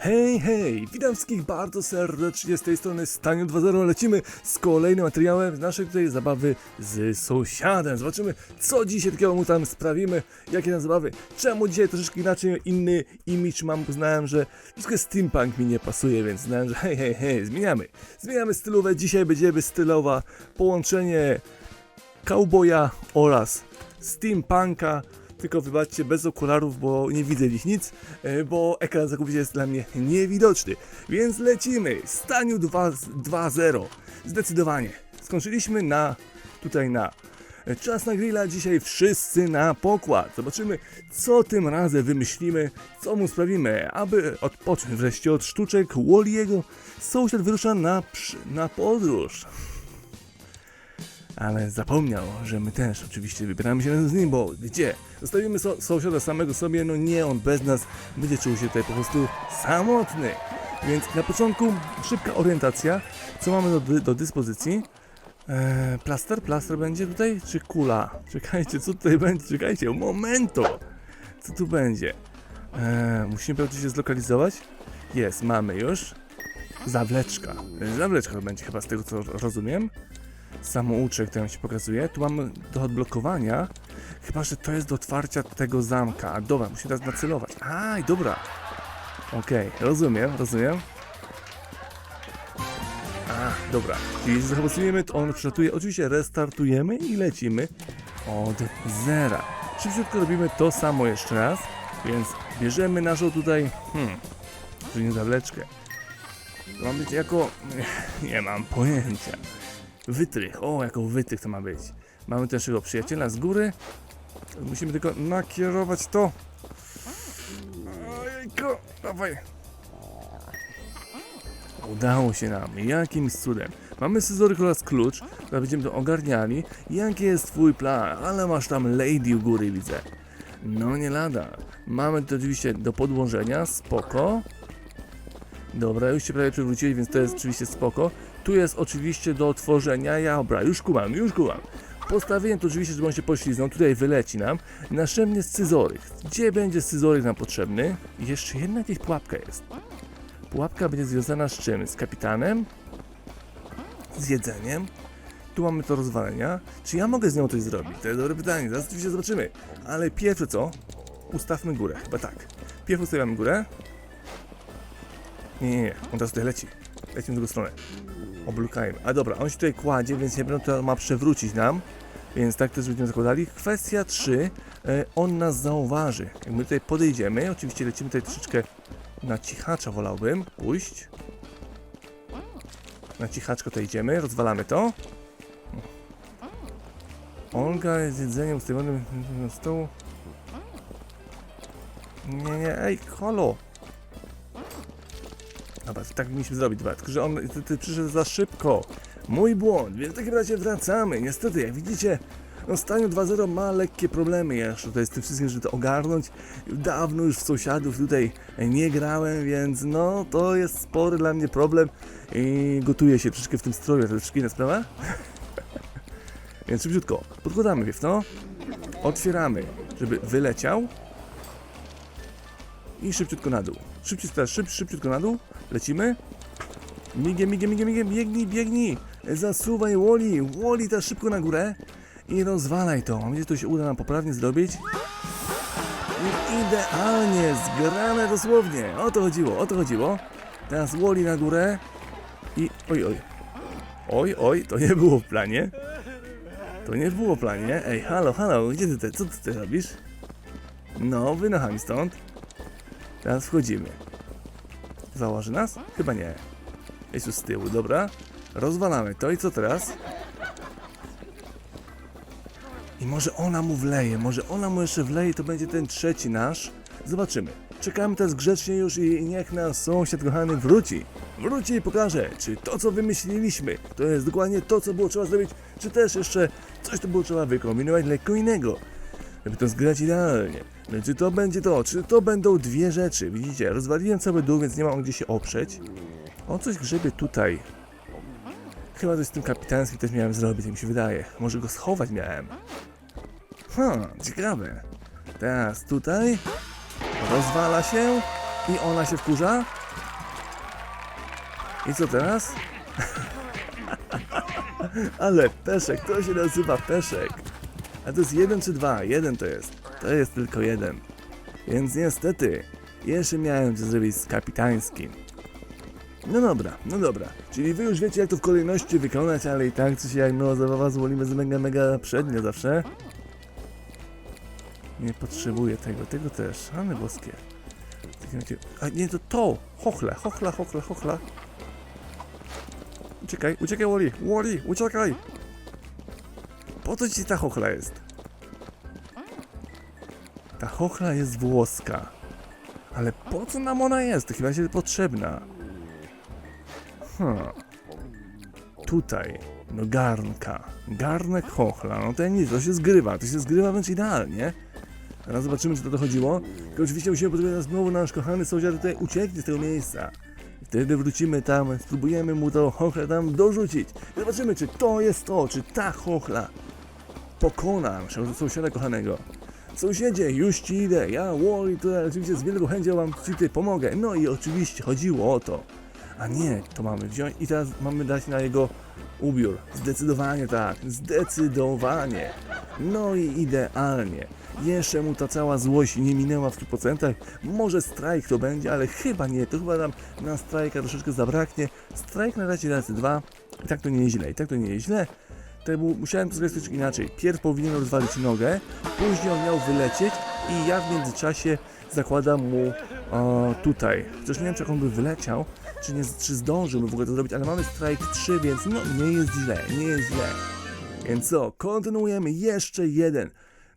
Hej, hej! Witam wszystkich bardzo serdecznie z tej strony Staniu 2.0. Lecimy z kolejnym materiałem naszej tutaj zabawy z sąsiadem. Zobaczymy, co dzisiaj takiego mu tam sprawimy, jakie tam zabawy. Czemu dzisiaj troszeczkę inaczej, inny image mam, uznałem, że troszkę steampunk mi nie pasuje, więc uznałem, że hej, hej, hej, zmieniamy. Zmieniamy stylówę, dzisiaj będziemy stylowa, połączenie cowboya oraz steampunka. Tylko wybaczcie, bez okularów, bo nie widzę dziś nic, e, bo ekran całkowicie jest dla mnie niewidoczny. Więc lecimy! Staniu 2 2.0. Zdecydowanie. Skończyliśmy na, tutaj na e, Czas na grilla, dzisiaj wszyscy na pokład. Zobaczymy, co tym razem wymyślimy, co mu sprawimy, aby odpocząć wreszcie od sztuczek Walliego. Sąsiad wyrusza na, na podróż. Ale zapomniał, że my też oczywiście wybieramy się razem z nim, bo gdzie? Zostawimy so sąsiada samego sobie, no nie, on bez nas będzie czuł się tutaj po prostu samotny. Więc na początku szybka orientacja, co mamy do, dy- do dyspozycji. Eee, plaster, plaster będzie tutaj, czy kula? Czekajcie, co tutaj będzie? Czekajcie, momento! Co tu będzie? Eee, musimy oczywiście zlokalizować. Jest, mamy już. Zawleczka. Zawleczka będzie chyba z tego co rozumiem samouczek, który nam się pokazuje. Tu mamy do odblokowania. Chyba, że to jest do otwarcia tego zamka. Dobra, musimy teraz nacelować. Aj, dobra. Okej, rozumiem, rozumiem. A, dobra. Jeśli zahałasujemy, to on przylatuje. Oczywiście restartujemy i lecimy od zera. Szybciutko robimy to samo jeszcze raz. Więc bierzemy naszą tutaj, hmm, czyli zawleczkę. To ma być jako, nie mam pojęcia. Wytrych, o, jako wytrych to ma być. Mamy też naszego przyjaciela z góry. Musimy tylko nakierować to. Ojejku, dawaj. Udało się nam, jakimś cudem. Mamy scyzoryk oraz klucz, teraz będziemy to ogarniali. Jaki jest twój plan? Ale masz tam lady u góry, widzę. No nie lada. Mamy to oczywiście do podłożenia, spoko. Dobra, już się prawie przewróciłeś, więc to jest oczywiście spoko. Tu jest oczywiście do otworzenia. Ja, dobra, już kumam, już kumam. Postawiłem to oczywiście, żeby on się pośliznął. Tutaj wyleci nam. Następnie scyzoryk. Gdzie będzie scyzoryk nam potrzebny? Jeszcze jedna jakaś pułapka jest. Pułapka będzie związana z czym? Z kapitanem? Z jedzeniem? Tu mamy to rozwalenia. Czy ja mogę z nią coś zrobić? To jest dobre pytanie. Zaraz oczywiście zobaczymy. Ale pierwsze co? Ustawmy górę. Chyba tak. Pierw ustawiamy górę. Nie, nie, nie. On teraz tutaj leci. Lecimy w drugą stronę. Oblukajmy. A dobra, on się tutaj kładzie, więc nie będę to ma przewrócić nam. Więc tak też będziemy zakładali. Kwestia 3. E, on nas zauważy. Jak my tutaj podejdziemy, oczywiście lecimy tutaj troszeczkę na cichacza wolałbym pójść. Na cichaczko tutaj idziemy, rozwalamy to. Olga jest jedzeniem ustawionym na stołu. Nie, nie, ej, halo. Dobra, tak powinniśmy zrobić, dobra, tylko że on ty, ty przyszedł za szybko. Mój błąd, więc w takim razie wracamy. Niestety, jak widzicie, no Staniu 2.0 ma lekkie problemy jeszcze tutaj z tym wszystkim, żeby to ogarnąć. Dawno już w sąsiadów tutaj nie grałem, więc no to jest spory dla mnie problem i gotuję się troszeczkę w tym stroju, to troszeczkę inna sprawa. więc szybciutko, podkładamy wiew, no. Otwieramy, żeby wyleciał. I szybciutko na dół. Szybciutko, szyb, szybciutko na dół. Lecimy. Migiem, migiem, migiem, migiem, biegnij, biegnij. Zasuwaj Woli, Woli teraz szybko na górę. I rozwalaj to. Mam nadzieję, że to się uda nam poprawnie zrobić. I idealnie, zgrane dosłownie. O to chodziło, o to chodziło. Teraz Woli na górę. I oj, oj. Oj, oj, to nie było w planie. To nie było w planie. Ej, halo, halo, gdzie ty, te, co ty robisz? No, wynocham stąd. Teraz wchodzimy. Założy nas? Chyba nie. Jest tu z tyłu, dobra. Rozwalamy to i co teraz? I może ona mu wleje, może ona mu jeszcze wleje, to będzie ten trzeci nasz. Zobaczymy. Czekamy teraz grzecznie już i niech nas sąsiad kochany wróci. Wróci i pokaże, czy to co wymyśliliśmy, to jest dokładnie to co było trzeba zrobić, czy też jeszcze coś to było trzeba wykombinować lekko innego żeby to zgrać idealnie. No, czy to będzie to, czy to będą dwie rzeczy. Widzicie, rozwaliłem cały dół, więc nie mam gdzie się oprzeć. On coś grzebie tutaj. Chyba coś z tym kapitańskim też miałem zrobić, mi się wydaje. Może go schować miałem. Hmm, ciekawe. Teraz tutaj rozwala się i ona się wkurza. I co teraz? Ale peszek, to się nazywa peszek. A to jest jeden czy dwa? Jeden to jest. To jest tylko jeden. Więc niestety, jeszcze miałem to zrobić z kapitańskim. No dobra, no dobra. Czyli wy już wiecie jak to w kolejności wykonać, ale i tak czy się jak no zabawa zwolimy z mega mega przednio zawsze. Nie potrzebuję tego, tego też. Rany boskie. A nie, to to! Chochla, chochla, chochla, chochla. Uciekaj, uciekaj Wally, Wally, uciekaj! Po co ci ta chochla jest? Ta chochla jest włoska. Ale po co nam ona jest? Chyba się potrzebna. Hmm. Tutaj. No garnka. Garnek chochla. No to nic, to się zgrywa. To się zgrywa wręcz idealnie. Teraz zobaczymy, czy to dochodziło. Tylko oczywiście musimy potrzebować znowu nasz kochany sąsiad tutaj ucieknie z tego miejsca. Wtedy wrócimy tam, spróbujemy mu to chochlę tam dorzucić. Zobaczymy, czy to jest to, czy ta chochla pokona naszego sąsiada kochanego. Sąsiedzie, już ci idę. Ja, Wally, tutaj oczywiście z wielką chęcią wam ci tutaj pomogę. No i oczywiście chodziło o to. A nie, to mamy wziąć i teraz mamy dać na jego ubiór. Zdecydowanie tak, zdecydowanie. No i idealnie. Jeszcze mu ta cała złość nie minęła w 100%. Może strajk to będzie, ale chyba nie. To chyba nam na strajka troszeczkę zabraknie. Strajk na razie razy dwa. I tak to nie jest źle, i tak to nie jest źle. Był, musiałem to zrobić inaczej. Pierw powinien rozwalić nogę, później on miał wylecieć i ja w międzyczasie zakładam mu o, tutaj. Chociaż nie wiem, czy on by wyleciał, czy, nie, czy zdążyłby w ogóle to zrobić, ale mamy strajk 3, więc no nie jest źle, nie jest źle. Więc co, kontynuujemy jeszcze jeden.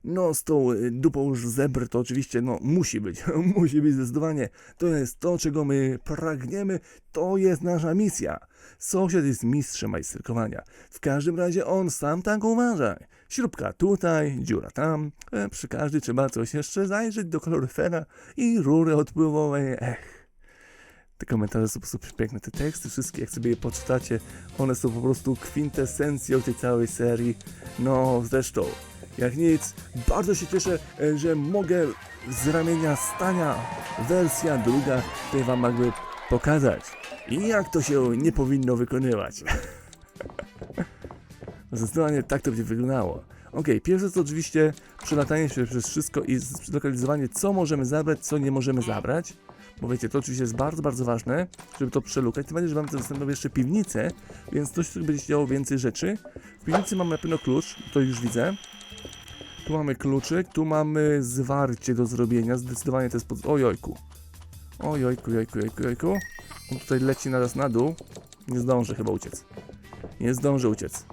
No z tą y, dupą już zebr to oczywiście no musi być, musi być zdecydowanie. To jest to, czego my pragniemy, to jest nasza misja. Sąsiad jest mistrzem majsterkowania. W każdym razie on sam tak uważa. Śrubka tutaj, dziura tam. E, przy każdej trzeba coś jeszcze zajrzeć do kaloryfera i rury odpływowej. Ech. Te komentarze są po prostu piękne. Te teksty wszystkie, jak sobie je poczytacie, one są po prostu kwintesencją tej całej serii. No, zresztą, jak nic, bardzo się cieszę, e, że mogę z ramienia stania wersja druga tutaj wam jakby pokazać. I jak to się nie powinno wykonywać. Zdecydowanie tak to będzie wyglądało. Ok, pierwsze to oczywiście przelatanie się przez wszystko i zlokalizowanie, co możemy zabrać, co nie możemy zabrać. Bo wiecie, to oczywiście jest bardzo, bardzo ważne, żeby to przelukać. Tym bardziej, że mamy dostępną jeszcze piwnicę, więc coś tu będzie działo więcej rzeczy. W piwnicy mamy na pewno klucz, to już widzę. Tu mamy kluczyk, tu mamy zwarcie do zrobienia. Zdecydowanie to jest pod... Ojojku. Ojojku, jojku, jojku, jojku. On tutaj leci naraz na dół. Nie zdąży chyba uciec. Nie zdąży uciec.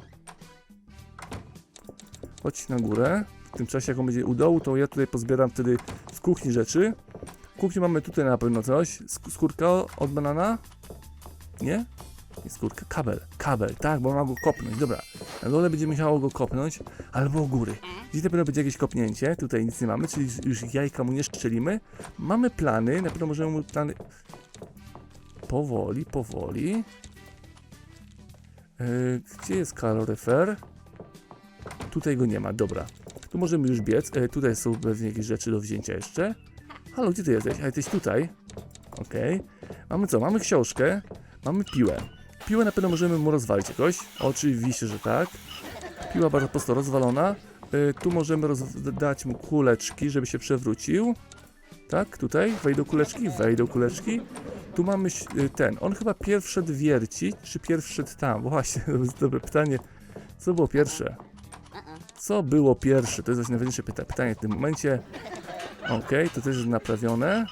Chodź na górę. W tym czasie, jak on będzie u dołu, to ja tutaj pozbieram wtedy w kuchni rzeczy. W kuchni mamy tutaj na pewno coś. Sk- skórka od banana? Nie? Nie skórka, kabel. Kabel, tak, bo ma go kopnąć. Dobra. Na dole będzie musiało go kopnąć, albo u góry. Gdzieś na będzie jakieś kopnięcie. Tutaj nic nie mamy, czyli już jajka mu nie szczelimy. Mamy plany, na pewno możemy mu plany... Powoli, powoli. Yy, gdzie jest kaloryfer? Tutaj go nie ma, dobra. Tu możemy już biec. E, tutaj są pewnie jakieś rzeczy do wzięcia jeszcze. Halo, gdzie ty jesteś? A jesteś tutaj. Okej. Mamy co? Mamy książkę. Mamy piłę. Piłę na pewno możemy mu rozwalić jakoś. Oczywiście, że tak. Piła bardzo prosto rozwalona. E, tu możemy dać mu kuleczki, żeby się przewrócił. Tak, tutaj. Wejdą kuleczki, wejdą kuleczki. Tu mamy e, ten. On chyba pierwszy szedł wiercić, czy pierwszy tam? Właśnie, to jest dobre pytanie. Co było pierwsze? Co było pierwsze? To jest właśnie najważniejsze pyta pytanie w tym momencie. Okej, to też jest naprawione.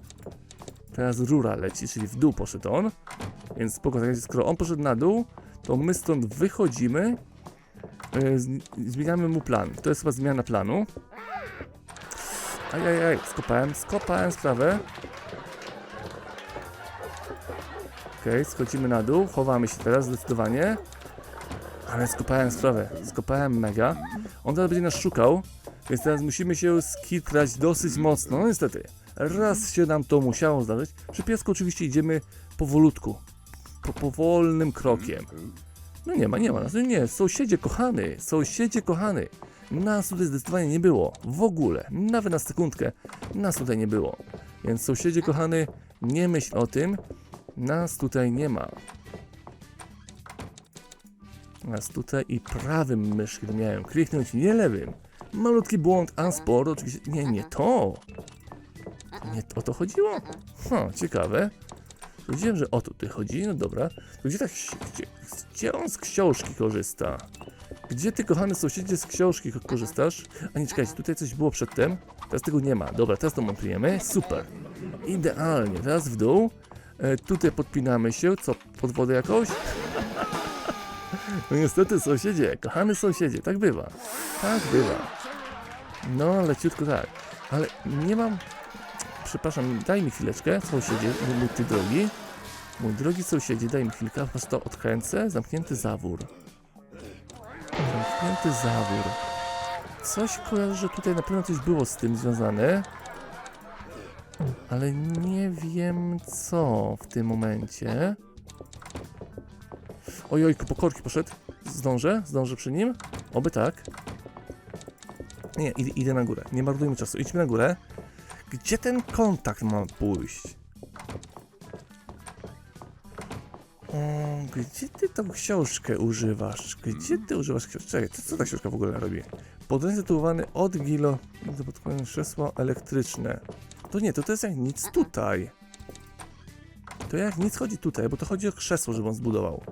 Teraz rura leci, czyli w dół poszedł on. Więc spoko, tak skoro on poszedł na dół, to my stąd wychodzimy. Z- zmieniamy mu plan. To jest chyba zmiana planu. Ajajaj, skopałem, skopałem sprawę. Okej, schodzimy na dół, chowamy się teraz zdecydowanie. Ale skopałem sprawę, skopałem mega. On teraz będzie nas szukał, więc teraz musimy się skitrać dosyć mocno. No niestety, raz się nam to musiało zdarzyć. Przy piesku oczywiście idziemy powolutku, po powolnym krokiem. No nie ma, nie ma no nie, sąsiedzie kochany, sąsiedzie kochany. Nas tutaj zdecydowanie nie było, w ogóle, nawet na sekundkę, nas tutaj nie było. Więc sąsiedzie kochany, nie myśl o tym, Nas tutaj nie ma. Nas tutaj i prawym myszkiem miałem kliknąć, nie lewym. Malutki błąd, a sporo oczywiście. Nie, nie to. Nie o to chodziło? Ha, ciekawe. Wiedziałem, że o to tutaj chodzi. No dobra. To gdzie tak. Gdzie, gdzie on z książki korzysta? Gdzie ty, kochany sąsiedzie, z książki ko- korzystasz? A nie, czekajcie, tutaj coś było przedtem. Teraz tego nie ma. Dobra, teraz to montujemy. Super. Idealnie. Teraz w dół. E, tutaj podpinamy się. Co, pod wodę jakąś? No niestety, sąsiedzie, kochany sąsiedzie, tak bywa. Tak bywa. No, leciutko tak. Ale nie mam... Przepraszam, daj mi chwileczkę, sąsiedzie, mój, ty drogi. Mój drogi sąsiedzie, daj mi chwilkę, po prostu odkręcę. Zamknięty zawór. Zamknięty zawór. Coś kojarzę, że tutaj na pewno coś było z tym związane. Ale nie wiem co w tym momencie. Ojojku, po korki poszedł. Zdążę? Zdążę przy nim? Oby tak. Nie, idę, idę na górę. Nie marnujmy czasu. Idźmy na górę. Gdzie ten kontakt ma pójść? Gdzie ty tą książkę używasz? Gdzie ty używasz książki? Czekaj, co, co ta książka w ogóle robi? Podręcznik tytułowany od gilo do krzesła elektryczne. To nie, to to jest jak nic tutaj. To jak nic chodzi tutaj, bo to chodzi o krzesło, żeby on zbudował.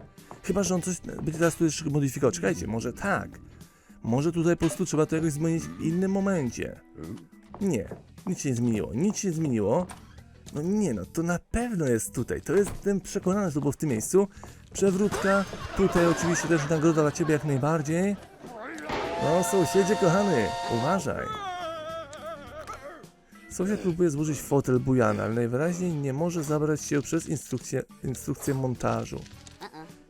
Chyba, że on coś będzie teraz tu jeszcze modyfikował. Czekajcie, może tak. Może tutaj po prostu trzeba to jakoś zmienić w innym momencie. Nie, nic się nie zmieniło. Nic się nie zmieniło. No nie no, to na pewno jest tutaj. To jestem przekonany, że to było w tym miejscu. Przewrótka. Tutaj oczywiście też nagroda dla ciebie jak najbardziej. No sąsiedzie kochany, uważaj. Sąsiad próbuje złożyć fotel bujana, ale najwyraźniej nie może zabrać się przez instrukcję, instrukcję montażu.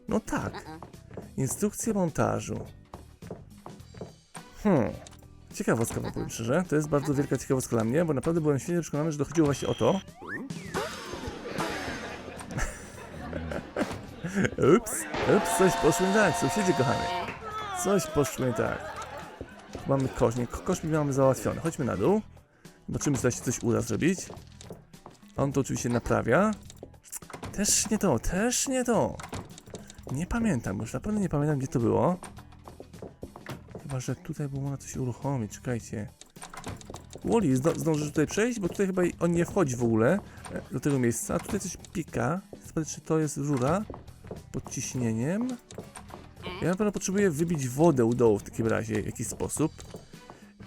No tak. Instrukcję montażu. Hmm. Ciekawostka, powiem szczerze. To jest bardzo wielka ciekawostka dla mnie, bo naprawdę byłem świetnie przekonany, że dochodziło właśnie o to. Ups, ups, coś poszło nie tak, sąsiedzie kochany. Coś poszło nie tak. Mamy kosz, nie, mamy załatwiony. Chodźmy na dół. Zobaczymy, czy da się coś uda zrobić. On to oczywiście naprawia. Też nie to, też nie to. Nie pamiętam, już na pewno nie pamiętam, gdzie to było. Chyba, że tutaj było można coś uruchomić, czekajcie. Woli, zdo zdążysz tutaj przejść? Bo tutaj chyba on nie wchodzi w ogóle e, do tego miejsca. Tutaj coś pika. Zobaczcie, czy to jest rura pod ciśnieniem. Ja na pewno potrzebuję wybić wodę u dołu w takim razie w jakiś sposób.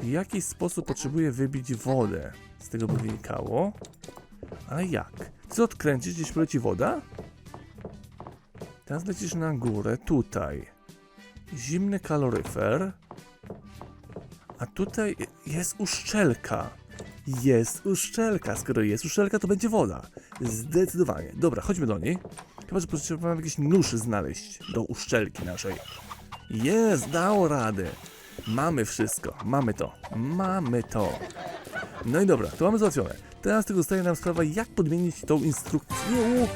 W jaki sposób potrzebuję wybić wodę? Z tego by wynikało. Ale jak? Co odkręcisz, gdzieś poleci woda? Teraz lecisz na górę, tutaj. Zimny kaloryfer. A tutaj jest uszczelka. Jest uszczelka. Skoro jest uszczelka, to będzie woda. Zdecydowanie. Dobra, chodźmy do niej. Chyba, że potrzebujemy jakiś nóż znaleźć do uszczelki naszej. Jest, dało radę. Mamy wszystko. Mamy to. Mamy to. No i dobra, to mamy załatwione. Teraz tylko zostaje nam sprawa, jak podmienić tą instrukcję.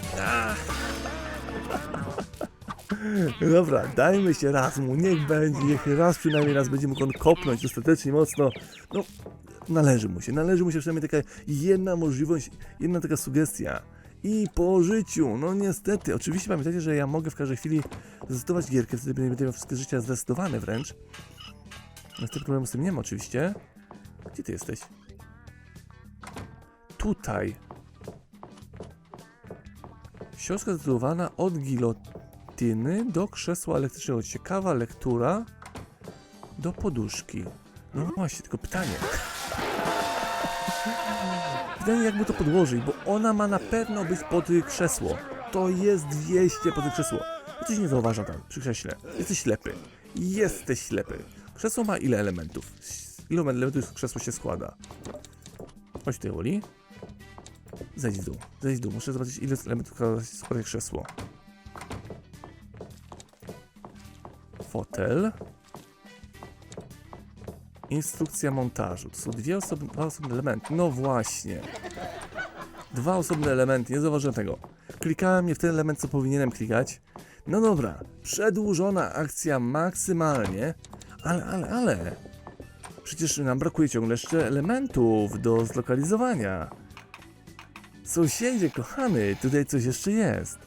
Dobra, dajmy się raz mu, niech będzie, niech raz przynajmniej raz będzie mógł on kopnąć dostatecznie mocno. No, należy mu się, należy mu się przynajmniej taka jedna możliwość, jedna taka sugestia. I po życiu, no niestety, oczywiście pamiętajcie, że ja mogę w każdej chwili zdecydować gierkę, wtedy będę miał wszystkie życia zdecydowane wręcz. Niestety problemu z tym nie ma oczywiście. Gdzie ty jesteś? Tutaj. Książka zatytułowana Od gilotyny do krzesła elektrycznego. Ciekawa lektura do poduszki. No właśnie, tylko pytanie. Pytanie, jakby to podłożyć, bo ona ma na pewno być pod krzesło. To jest 200 pod krzesło. Coś nie zauważam tam przy krześle. Jesteś ślepy. Jesteś ślepy. Krzesło ma ile elementów? Ile elementów krzesło się składa? Chodź tutaj, Woli. Zejdź w dół. Zejdź w dół. Muszę zobaczyć, ile elementów składa się krzesło. Fotel. Instrukcja montażu. To są dwie osobne, dwa osobne elementy. No właśnie. Dwa osobne elementy. Nie zauważyłem tego. Klikałem nie w ten element, co powinienem klikać. No dobra. Przedłużona akcja maksymalnie. Ale, ale, ale. Przecież nam brakuje ciągle jeszcze elementów do zlokalizowania. Sąsiedzie, kochany, tutaj coś jeszcze jest.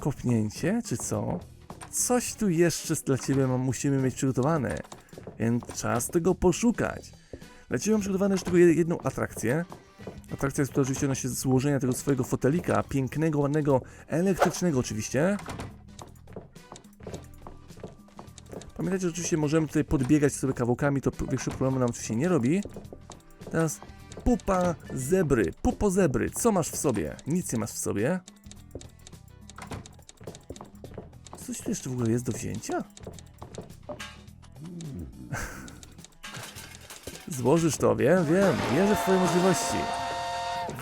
Kopnięcie, czy co? Coś tu jeszcze dla ciebie mam, musimy mieć przygotowane. Więc czas tego poszukać. Dla ciebie mam przygotowane jeszcze jedną atrakcję. Atrakcja jest to oczywiście się złożenia tego swojego fotelika, pięknego, ładnego, elektrycznego oczywiście. Pamiętajcie, że oczywiście możemy tutaj podbiegać sobie kawałkami, to większy problemu nam oczywiście nie robi. Teraz pupa zebry, pupo zebry, co masz w sobie? Nic nie masz w sobie. Coś tu jeszcze w ogóle jest do wzięcia? Złożysz to, wiem, wiem, wierzę w twoje możliwości.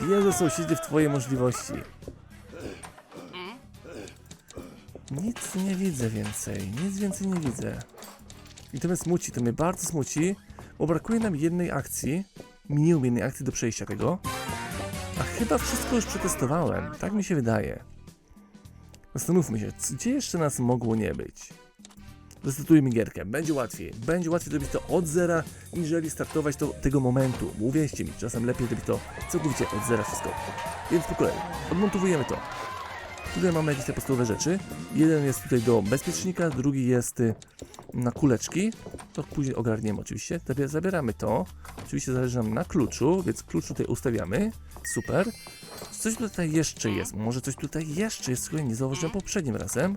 Wierzę sąsiedzie w twoje możliwości. Nic nie widzę więcej, nic więcej nie widzę. I to mnie smuci, to mnie bardzo smuci, bo brakuje nam jednej akcji, minimum jednej akcji do przejścia tego. A chyba wszystko już przetestowałem, tak mi się wydaje. Zastanówmy się, gdzie jeszcze nas mogło nie być. Zresetujmy gierkę, będzie łatwiej. Będzie łatwiej zrobić to od zera, niżeli startować to tego momentu. Uwierzcie mi, czasem lepiej zrobić to całkowicie od zera wszystko. Więc po kolei, odmontowujemy to. Tutaj mamy jakieś te podstawowe rzeczy. Jeden jest tutaj do bezpiecznika, drugi jest y, na kuleczki. To później ogarniemy oczywiście. Zabier- Zabieramy to. Oczywiście zależy nam na kluczu, więc klucz tutaj ustawiamy. Super. Coś tutaj jeszcze jest. Może coś tutaj jeszcze jest, którego nie zauważyłem poprzednim razem.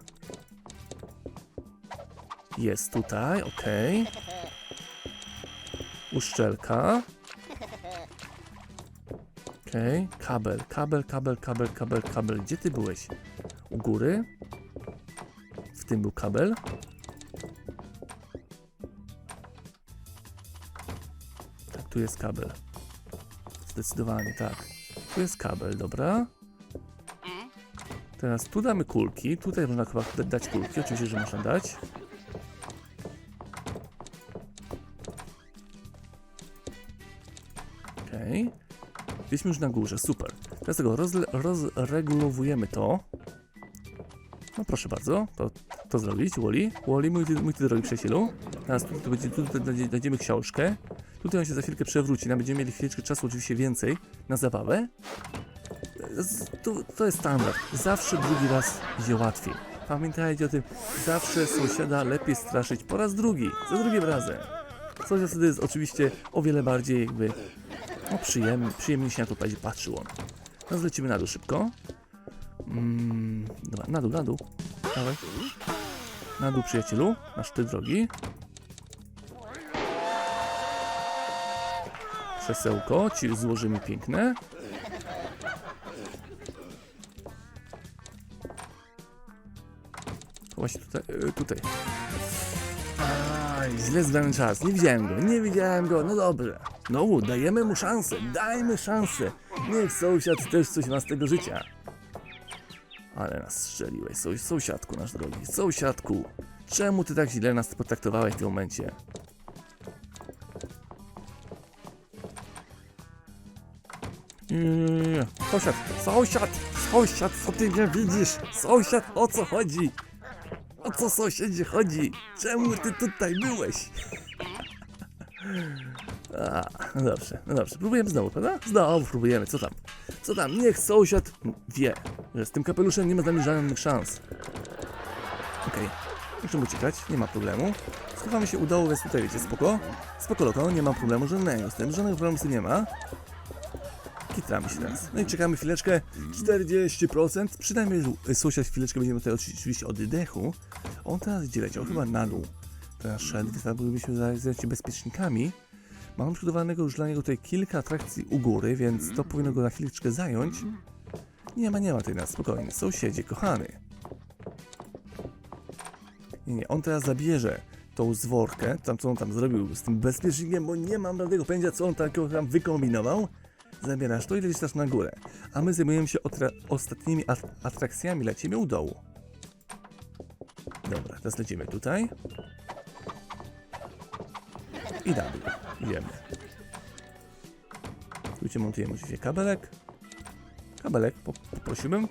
Jest tutaj, ok. Uszczelka. Okej, kabel, kabel, kabel, kabel, kabel, kabel. Gdzie ty byłeś? U góry? W tym był kabel. Tak, tu jest kabel. Zdecydowanie tak. Tu jest kabel, dobra. Teraz tu damy kulki. Tutaj można chyba da- dać kulki. Oczywiście, że można dać. Jesteśmy już na górze, super. Teraz tego rozregulowujemy to. No proszę bardzo, to, to zrobić, Wally. Wally, mój, mój ty drogi przyjacielu. Teraz tu, tu, będzie, tu, tu znajdziemy książkę. Tutaj on się za chwilkę przewróci, nam będziemy mieli chwileczkę czasu oczywiście więcej na zabawę. To, to jest standard. Zawsze drugi raz idzie łatwiej. Pamiętajcie o tym, zawsze sąsiada lepiej straszyć po raz drugi, za drugim razem. Sąsiad wtedy jest oczywiście o wiele bardziej jakby no przyjemnie, przyjemnie się na to będzie patrzył on. Teraz lecimy na dół szybko. Mm, dobra, na dół, na dół. Dawaj. Na dół przyjacielu, nasz ty drogi. Krzesełko ci złożymy piękne. Właśnie tutaj, e, tutaj. Aj, źle zdany czas. Nie widziałem go, nie widziałem go. No dobrze. No, dajemy mu szansę, dajmy szansę. Niech sąsiad też coś ma z tego życia. Ale nas strzeliłeś, sąs sąsiadku nasz drogi. Sąsiadku, czemu ty tak źle nas potraktowałeś w tym momencie? Nie. Sąsiad, sąsiad, sąsiad, co ty nie widzisz? Sąsiad, o co chodzi? O co sąsiedzie chodzi? Czemu ty tutaj byłeś? A, no dobrze, no dobrze. Próbujemy znowu, prawda? Znowu próbujemy, co tam? Co tam? Niech sąsiad wie, że z tym kapeluszem nie ma dla mnie żadnych szans. Okej, możemy uciekać, nie ma problemu. Schowamy się udało, więc tutaj wiecie, spoko. Spoko loko, nie ma problemu żadnego z tym, z tym nie ma. Kitramy się teraz. No i czekamy chwileczkę. 40%. Przynajmniej sąsiad chwileczkę będziemy tutaj oczywiście oddechu. On teraz gdzie leciał? Chyba na dół. Teraz szedł, więc teraz bylibyśmy się bezpiecznikami. Mam przygotowanego już dla niego tutaj kilka atrakcji u góry, więc to powinno go na chwileczkę zająć. Nie ma, nie ma tutaj nas, spokojnie. Sąsiedzie, kochany. Nie, nie, on teraz zabierze tą zworkę, tam co on tam zrobił z tym bezpiecznikiem, bo nie mam żadnego pojęcia, co on takiego tam wykombinował. Zabierasz to i lecisz też na górę. A my zajmujemy się ostatnimi at- atrakcjami, lecimy u dołu. Dobra, teraz lecimy tutaj. I na Idziemy. Tu montujemy oczywiście kabelek. Kabelek, po- poprosiłbym.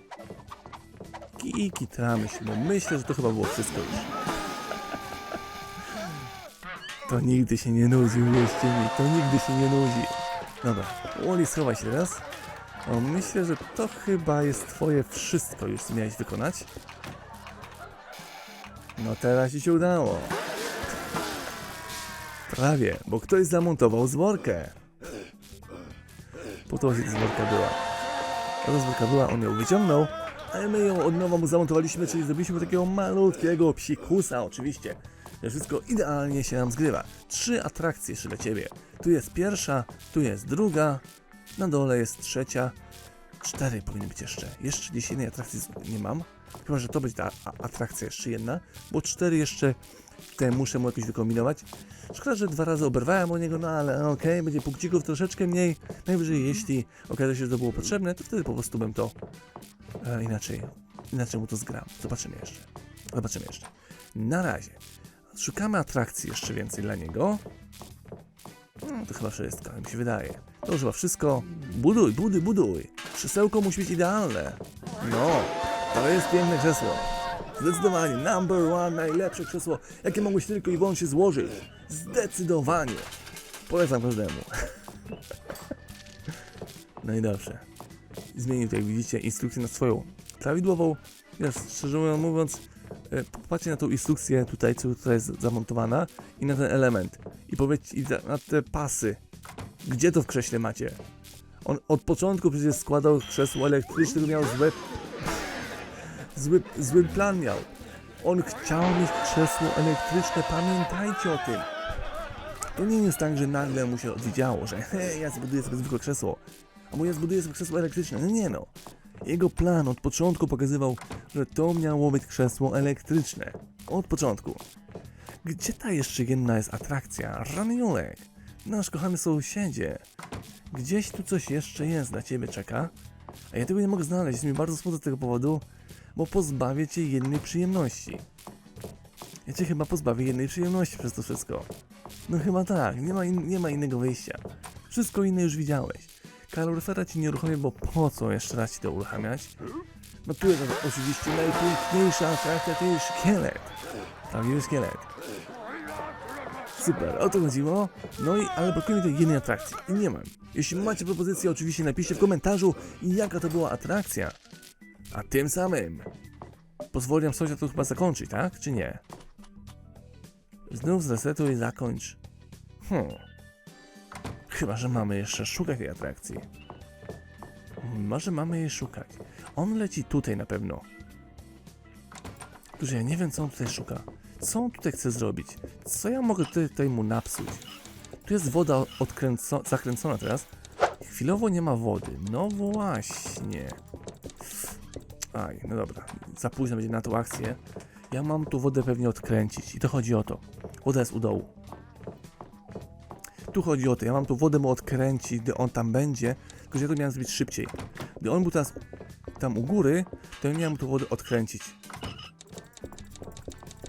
I kitramy się, bo myślę, że to chyba było wszystko już. To nigdy się nie nudzi, uwierzcie mi, to nigdy się nie nudzi. Dobra, Wally schowaj się teraz. O, myślę, że to chyba jest twoje wszystko już, co miałeś wykonać. No teraz ci się udało. Prawie, bo ktoś zamontował zworkę. Po to zworka była. Ta zworka była, on ją wyciągnął, ale my ją od nowa mu zamontowaliśmy, czyli zrobiliśmy takiego malutkiego psikusa oczywiście. Wszystko idealnie się nam zgrywa. Trzy atrakcje jeszcze dla Ciebie. Tu jest pierwsza, tu jest druga, na dole jest trzecia. Cztery powinny być jeszcze. Jeszcze gdzieś jednej atrakcji nie mam. Chyba, że to będzie ta atrakcja jeszcze jedna, bo cztery jeszcze muszę mu jakoś wykombinować. Szkoda, że dwa razy oberwałem o niego, no ale okej, będzie punkcików troszeczkę mniej. Najwyżej, jeśli okaże się, że to było potrzebne, to wtedy po prostu bym to e, inaczej, inaczej mu to zgram. Zobaczymy jeszcze. Zobaczymy jeszcze. Na razie. Szukamy atrakcji jeszcze więcej dla niego. No, to chyba wszystko, mi się wydaje. To już chyba wszystko. Buduj, buduj, buduj. Krzesełko musi być idealne. No, to jest piękne krzesło. Zdecydowanie, number one, najlepsze krzesło, jakie mogło się tylko i wyłącznie złożyć. Zdecydowanie. Polecam każdemu. Dobrze. Zmienił jak widzicie, instrukcję na swoją prawidłową. Teraz, szczerze mówiąc, e, popatrzcie na tą instrukcję tutaj, co tutaj jest zamontowana i na ten element. I powiedzcie i na te pasy. Gdzie to w krześle macie? On od początku przecież składał krzesło elektryczne, tylko miał złe... Zły, zły plan miał. On chciał mieć krzesło elektryczne, pamiętajcie o tym. To nie jest tak, że nagle mu się odwiedziało, że hej, ja zbuduję sobie zwykłe krzesło, albo ja zbuduję sobie krzesło elektryczne. No nie no. Jego plan od początku pokazywał, że to miało być krzesło elektryczne. Od początku. Gdzie ta jeszcze jedna jest atrakcja? Raniolek, nasz kochany sąsiedzie. Gdzieś tu coś jeszcze jest dla ciebie czeka. A ja tego nie mogę znaleźć, jest mi bardzo smutno z tego powodu, bo pozbawię cię jednej przyjemności. Ja cię chyba pozbawię jednej przyjemności przez to wszystko. No chyba tak, nie ma, in, nie ma innego wyjścia. Wszystko inne już widziałeś. Kaloryfera ci nie uruchomię, bo po co jeszcze raz ci to uruchamiać? No tu jest oczywiście najpiękniejsza atrakcja, to jest szkielet. Prawdziwy szkielet. Super, o to chodziło. No i, ale brakuje mi tej jednej atrakcji i nie mam. Jeśli macie propozycję, oczywiście napiszcie w komentarzu, jaka to była atrakcja. A tym samym pozwoliłem sąsiad to chyba zakończyć, tak? Czy nie? Znów zresetuj i zakończ. Hmm. Chyba, że mamy jeszcze szukać tej atrakcji. Może mamy jej szukać. On leci tutaj na pewno. Tylko, ja nie wiem, co on tutaj szuka. Co on tutaj chce zrobić? Co ja mogę tutaj, tutaj mu napsuć? Tu jest woda odkręco- zakręcona teraz. Chwilowo nie ma wody. No właśnie. Aj, no dobra. Za późno będzie na tą akcję. Ja mam tu wodę pewnie odkręcić. I to chodzi o to. Woda jest u dołu. Tu chodzi o to. Ja mam tu wodę mu odkręcić, gdy on tam będzie. Tylko, że ja to miałem zrobić szybciej. Gdy on był teraz tam u góry, to ja miałem tu wodę odkręcić.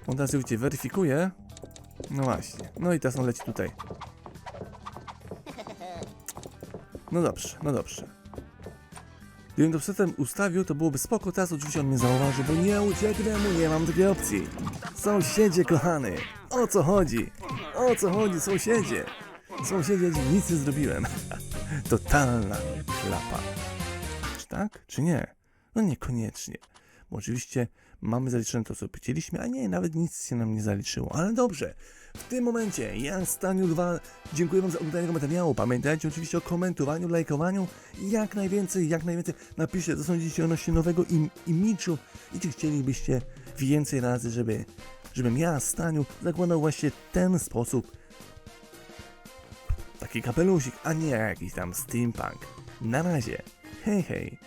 On teraz, widzicie, weryfikuje. No właśnie. No i teraz on leci tutaj. No dobrze, no dobrze. Gdybym to przedtem ustawił, to byłoby spoko. Teraz oczywiście on mnie zauważy, bo nie ucieknę mu, nie mam takiej opcji. Sąsiedzie kochany, o co chodzi? O co chodzi, sąsiedzie? Sąsiedzie, nic nie zrobiłem. Totalna klapa. Czy tak, czy nie? No niekoniecznie. Bo oczywiście mamy zaliczone to, co chcieliśmy, a nie, nawet nic się nam nie zaliczyło. Ale dobrze. W tym momencie ja, Staniu 2, dziękuję Wam za oglądanie tego materiału. Pamiętajcie oczywiście o komentowaniu, lajkowaniu. Jak najwięcej, jak najwięcej. Napiszcie, co sądzicie odnośnie nowego im imidżu i czy chcielibyście więcej razy, żeby, żebym ja, Staniu, zakładał właśnie ten sposób. Taki kapelusik, a nie jakiś tam steampunk. Na razie. Hej, hej.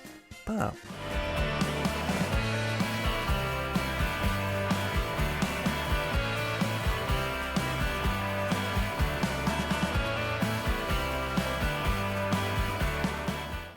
Pa.